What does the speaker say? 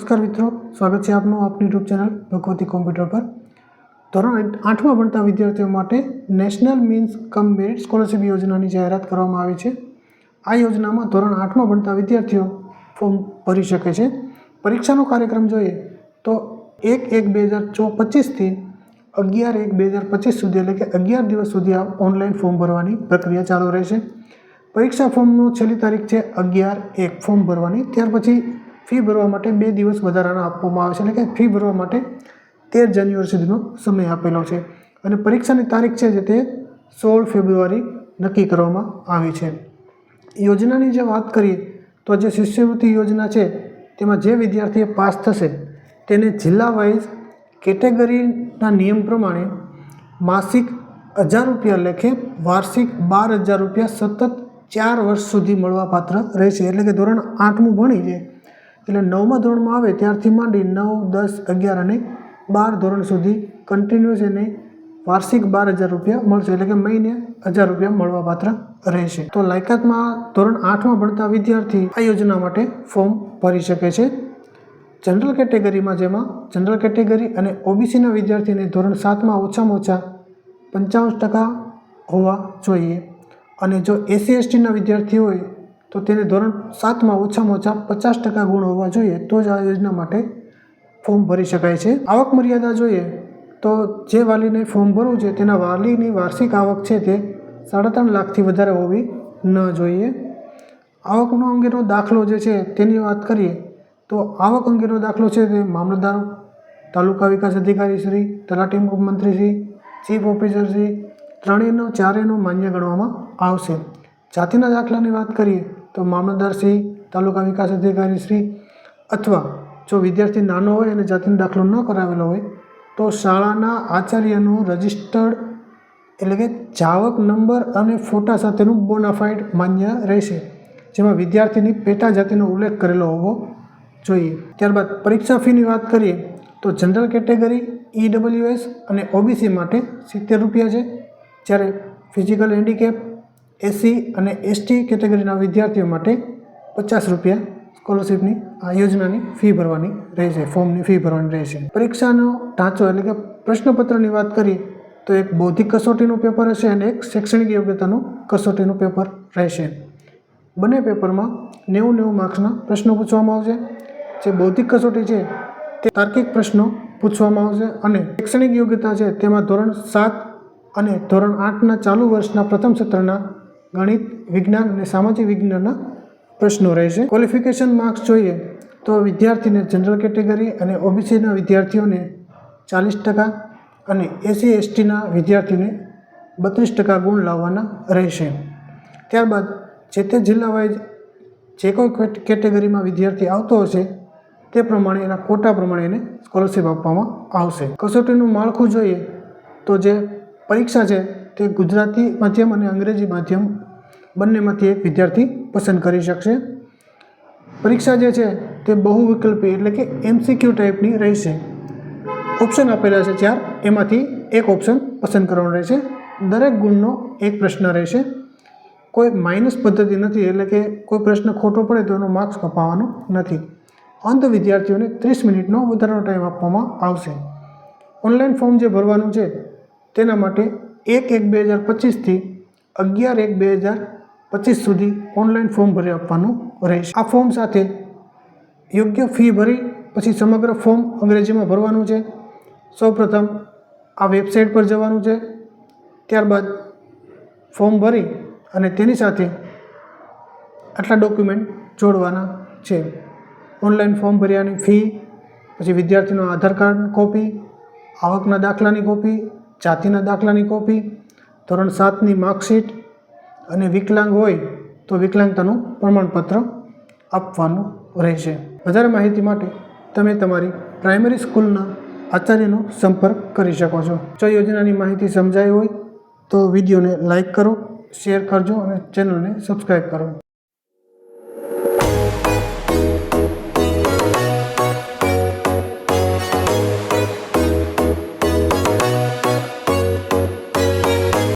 નમસ્કાર મિત્રો, સ્વાગત છે આપનું આપની યુટ્યુબ ચેનલ ભગવતી કોમ્પ્યુટર પર. ધોરણ આઠમાં ભણતા વિદ્યાર્થીઓ માટે national means cum merit scholarship યોજનાની જાહેરાત કરવામાં આવી છે. આ યોજનામાં ધોરણ આઠમાં ભણતા વિદ્યાર્થીઓ ફોર્મ ભરી શકે છે. પરીક્ષાનો કાર્યક્રમ જોઈએ તો એક એક બે હજાર ચો પચીસથી અગિયાર એક બે હજાર પચીસ સુધી એટલે કે અગિયાર દિવસ સુધી આ ઓનલાઈન ફોર્મ ભરવાની પ્રક્રિયા ચાલુ રહેશે. પરીક્ષા ફોર્મનો છેલ્લી તારીખ છે અગિયાર એક ફોર્મ ભરવાની. ત્યાર પછી ફી ભરવા માટે બે દિવસ વધારાના આપવામાં આવે છે. એટલે કે ફી ભરવા માટે તેર જાન્યુઆરી સુધીનો સમય આપેલો છે. અને પરીક્ષાની તારીખ છે જે તે સોળ ફેબ્રુઆરી નક્કી કરવામાં આવી છે. યોજનાની જે વાત કરીએ, તો જે શિષ્યવૃત્તિ યોજના છે, તેમાં જે વિદ્યાર્થીએ પાસ થશે, તેને જિલ્લા વાઇઝ કેટેગરીના નિયમ પ્રમાણે માસિક હજાર રૂપિયા લેખે વાર્ષિક બાર હજાર રૂપિયા સતત ચાર વર્ષ સુધી મળવાપાત્ર રહેશે. એટલે કે ધોરણ આઠમું ભણી છે એટલે નવમા ધોરણમાં આવે ત્યારથી માંડી નવ, દસ, અગિયાર અને બાર ધોરણ સુધી કન્ટિન્યુઅસ એને વાર્ષિક બાર હજાર રૂપિયા મળશે. એટલે કે મહિને હજાર રૂપિયા મળવાપાત્ર રહેશે. તો લાયકાતમાં ધોરણ આઠમાં ભણતા વિદ્યાર્થી આ યોજના માટે ફોર્મ ભરી શકે છે. જનરલ કેટેગરીમાં જેમાં જનરલ કેટેગરી અને ઓબીસીના વિદ્યાર્થીને ધોરણ સાતમાં ઓછામાં ઓછા પંચાવન ટકા હોવા જોઈએ. અને જો એસસી એસટીના વિદ્યાર્થી હોય તો તેને ધોરણ સાતમાં ઓછામાં ઓછા પચાસ ટકા ગુણ હોવા જોઈએ તો જ આ યોજના માટે ફોર્મ ભરી શકાય છે. આવક મર્યાદા જોઈએ તો જે વાલીને ફોર્મ ભરવું છે તેના વાલીની વાર્ષિક આવક છે તે સાડા ત્રણ લાખથી વધારે હોવી ન જોઈએ. આવકનો અંગેનો દાખલો જે છે તેની વાત કરીએ તો આવક અંગેનો દાખલો છે તે મામલતદાર, તાલુકા વિકાસ અધિકારી શ્રી, તલાટી મંત્રી શ્રી, ચીફ ઓફિસર શ્રી, ત્રણેયનો ચારેયનો માન્ય ગણવામાં આવશે. જાતિના દાખલાની વાત કરીએ તો મામલતદારશ્રી તાલુકા વિકાસ અધિકારી શ્રી અથવા જો વિદ્યાર્થી નાનો હોય અને જાતિનો દાખલો ન કરાવેલો હોય, તો શાળાના આચાર્યનું રજિસ્ટર્ડ એટલે કે જાવક નંબર અને ફોટા સાથેનું બોનાફાઇડ માન્ય રહેશે. જેમાં વિદ્યાર્થીની પેટા જાતિનો ઉલ્લેખ કરેલો હોવો જોઈએ. ત્યારબાદ પરીક્ષા ફીની વાત કરીએ, તો જનરલ કેટેગરી ઈડબ્લ્યુએસ અને ઓબીસી માટે સિત્તેર રૂપિયા છે. જ્યારે ફિઝિકલ હેન્ડીકેપ એસસી અને એસટી કેટેગરીના વિદ્યાર્થીઓ માટે પચાસ રૂપિયા સ્કોલરશીપની આ યોજનાની ફી ભરવાની રહેશે, ફોર્મની ફી ભરવાની રહેશે. પરીક્ષાનો ઢાંચો એટલે કે પ્રશ્નપત્રની વાત કરીએ તો એક બૌદ્ધિક કસોટીનું પેપર હશે અને એક શૈક્ષણિક યોગ્યતાનું કસોટીનું પેપર રહેશે. બંને પેપરમાં નેવું નેવું માર્ક્સના પ્રશ્નો પૂછવામાં આવશે. જે બૌદ્ધિક કસોટી છે તે તાર્કિક પ્રશ્નો પૂછવામાં આવશે અને શૈક્ષણિક યોગ્યતા છે તેમાં ધોરણ સાત અને ધોરણ આઠના ચાલુ વર્ષના પ્રથમ સત્રના ગણિત વિજ્ઞાન અને સામાજિક વિજ્ઞાનના પ્રશ્નો રહેશે. ક્વોલિફિકેશન માર્ક્સ જોઈએ તો વિદ્યાર્થીને જનરલ કેટેગરી અને ઓબીસીના વિદ્યાર્થીઓને ચાલીસ ટકા અને એસસી એસટીના વિદ્યાર્થીને બત્રીસ ટકા ગુણ લાવવાના રહેશે. ત્યારબાદ જે તે જિલ્લા વાઇઝ જે કોઈ કેટેગરીમાં વિદ્યાર્થી આવતો હશે તે પ્રમાણે એના કોટા પ્રમાણે એને સ્કોલરશિપ આપવામાં આવશે. કસોટીનું માળખું જોઈએ તો જે પરીક્ષા છે તે ગુજરાતી માધ્યમ અને અંગ્રેજી માધ્યમ બંનેમાંથી એક વિદ્યાર્થી પસંદ કરી શકશે. પરીક્ષા જે છે તે બહુ વિકલ્પી એટલે કે એમસીક્યુ ટાઈપની રહેશે. ઓપ્શન આપેલા છે ચાર, એમાંથી એક ઓપ્શન પસંદ કરવાનો રહેશે. દરેક ગુણનો એક પ્રશ્ન રહેશે. કોઈ માઇનસ પદ્ધતિ નથી એટલે કે કોઈ પ્રશ્ન ખોટો પડે તો એનો માર્ક્સ કપાવવાનો નથી. અંત વિદ્યાર્થીઓને ત્રીસ મિનિટનો વધારાનો ટાઈમ આપવામાં આવશે. ઓનલાઈન ફોર્મ જે ભરવાનું છે તેના માટે એક એક બે હજાર પચીસથી અગિયાર એક બે હજાર પચીસ સુધી ઓનલાઈન ફોર્મ ભરી આપવાનું રહેશે. આ ફોર્મ સાથે યોગ્ય ફી ભરી, પછી સમગ્ર ફોર્મ અંગ્રેજીમાં ભરવાનું છે. સૌપ્રથમ આ વેબસાઇટ પર જવાનું છે. ત્યારબાદ ફોર્મ ભરી અને તેની સાથે આટલા ડોક્યુમેન્ટ જોડવાના છે. ઓનલાઈન ફોર્મ ભર્યાની ફી, પછી વિદ્યાર્થીનો આધાર કાર્ડ કોપી, આવકના દાખલાની કોપી જાતિના દાખલાની કોપી, ધોરણ સાતની માર્કશીટ અને વિકલાંગ હોય તો વિકલાંગતાનું પ્રમાણપત્ર આપવાનું રહેશે. વધારે માહિતી માટે તમે તમારી પ્રાઇમરી સ્કૂલના આચાર્યનો સંપર્ક કરી શકો છો. જો યોજનાની માહિતી સમજાઈ હોય તો વિડીયોને લાઈક કરો, શેર કરજો અને ચેનલને સબસ્ક્રાઈબ કરો.